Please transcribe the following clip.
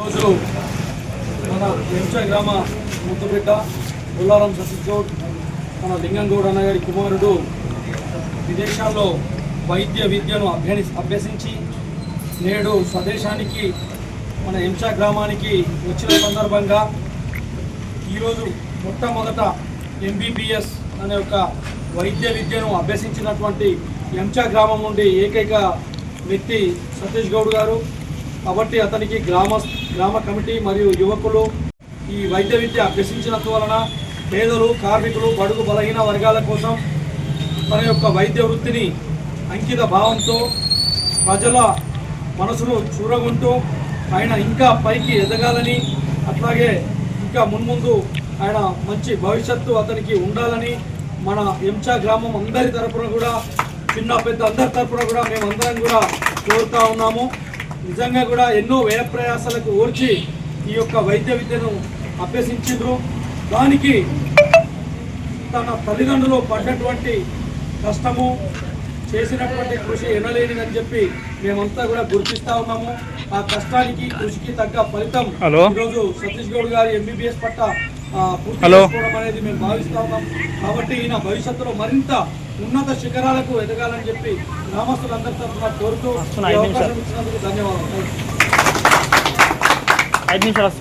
రోజు మన వెంచ గ్రామ ముద్దుబిడ్డ బుల్లారం సతీష్ మన లింగంగౌడ్ అన్నగారి కుమారుడు విదేశాల్లో వైద్య విద్యను అభ్యని అభ్యసించి నేడు స్వదేశానికి మన ఎంచా గ్రామానికి వచ్చిన సందర్భంగా ఈరోజు మొట్టమొదట ఎంబీబీఎస్ అనే ఒక వైద్య విద్యను అభ్యసించినటువంటి ఎంచా గ్రామం నుండి ఏకైక వ్యక్తి సతీష్ గౌడ్ గారు. కాబట్టి అతనికి గ్రామ గ్రామ కమిటీ మరియు యువకులు ఈ వైద్య విద్య అభ్యసించినందు వలన పేదలు కార్మికులు బడుగు బలహీన వర్గాల కోసం తన యొక్క వైద్య వృత్తిని అంకిత భావంతో ప్రజల మనసును చూరగొంటూ ఆయన ఇంకా పైకి ఎదగాలని అట్లాగే ఇంకా మున్ముందు ఆయన మంచి భవిష్యత్తు అతనికి ఉండాలని మన ఎంచా గ్రామం అందరి తరపున కూడా చిన్న పెద్ద అందరి తరపున కూడా మేమందరం కూడా కోరుతా ఉన్నాము. నిజంగా కూడా ఎన్నో వ్యయ ప్రయాసాలకు ఓర్చి ఈ యొక్క వైద్య విద్యను అభ్యసించిండ్రు దానికి తన తల్లిదండ్రులు పడ్డటువంటి కష్టము చేసినటువంటి కృషి ఎనలేనిదని చెప్పి మేమంతా కూడా గుర్తిస్తా ఉన్నాము ఆ కష్టానికి కృషికి తగ్గ ఫలితం. ఈరోజు సతీష్ గౌడ్ గారి ఎంబీబీఎస్ పట్ట పూర్తి హలో. చేసుకోవడం అనేది మేము భావిస్తా ఉన్నాం కాబట్టి ఈయన భవిష్యత్తులో మరింత ఉన్నత శిఖరాలకు ఎదగాలని చెప్పి గ్రామస్తులందరి తరఫున కోరుతూ అవకాశం. ఇచ్చినందుకు ధన్యవాదాలు ఐదు నిమిషాలు వస్తుంది